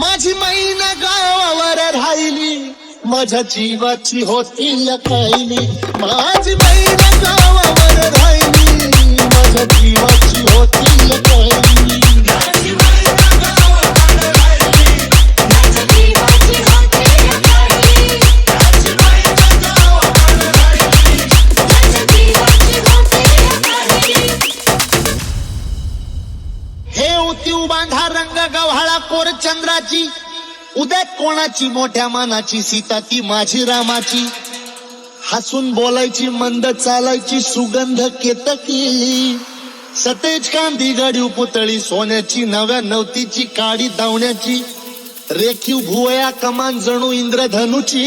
माझी मैना गावावर राहिली माझ्या जीवाची होती लकायली माझी मैना गावावर राहिली मोती उती बांधा रंग गव्हाळा कोर चंद्राची. उद्या कोणाची? मोठ्या मानाची सीता ती माझी रामाची. हसून बोलायची मंद चालायची सुगंध केतकी. सतेज कांदी गाडी पुतळी सोन्याची नव्या नवतीची काडी धावण्याची रेखीव भुवया कमान जणू इंद्रधनुची.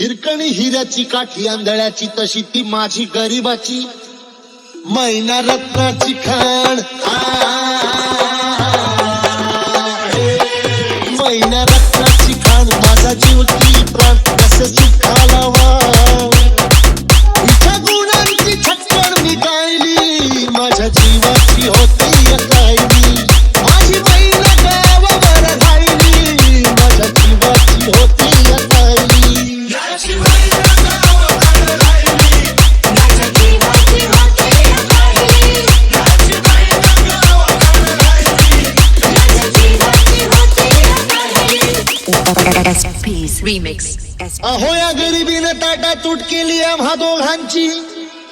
हिरकणी हिऱ्याची काठी आंधळ्याची तशी ती माझी गरीबाची. मैना रत्नाची खाण अहो या गरिबीनं ताटा तूट केली आम्हा दोघांची.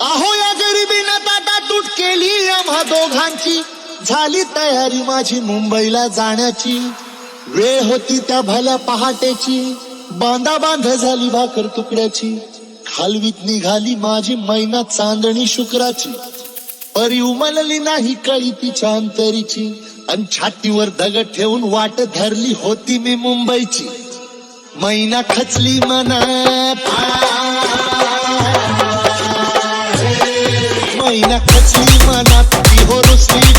अहो या गरिबीनं ताटा तूट केली आम्हा दोघांची. झाली तयारी माझी मुंबईला जाण्याची. वेळ होती त्या भल्या पहाटेची. बांधा बांध झाली भाकर तुकड्याची. खालवीत निघाली माझी मैना चांदणी शुक्राची. परी उमलली नाही कळी तिच्या अंतरीची. आणि छातीवर दगड ठेवून वाट धरली होती मी मुंबईची. मैना खचली मनात मैना खचली मनात ती हो रुसली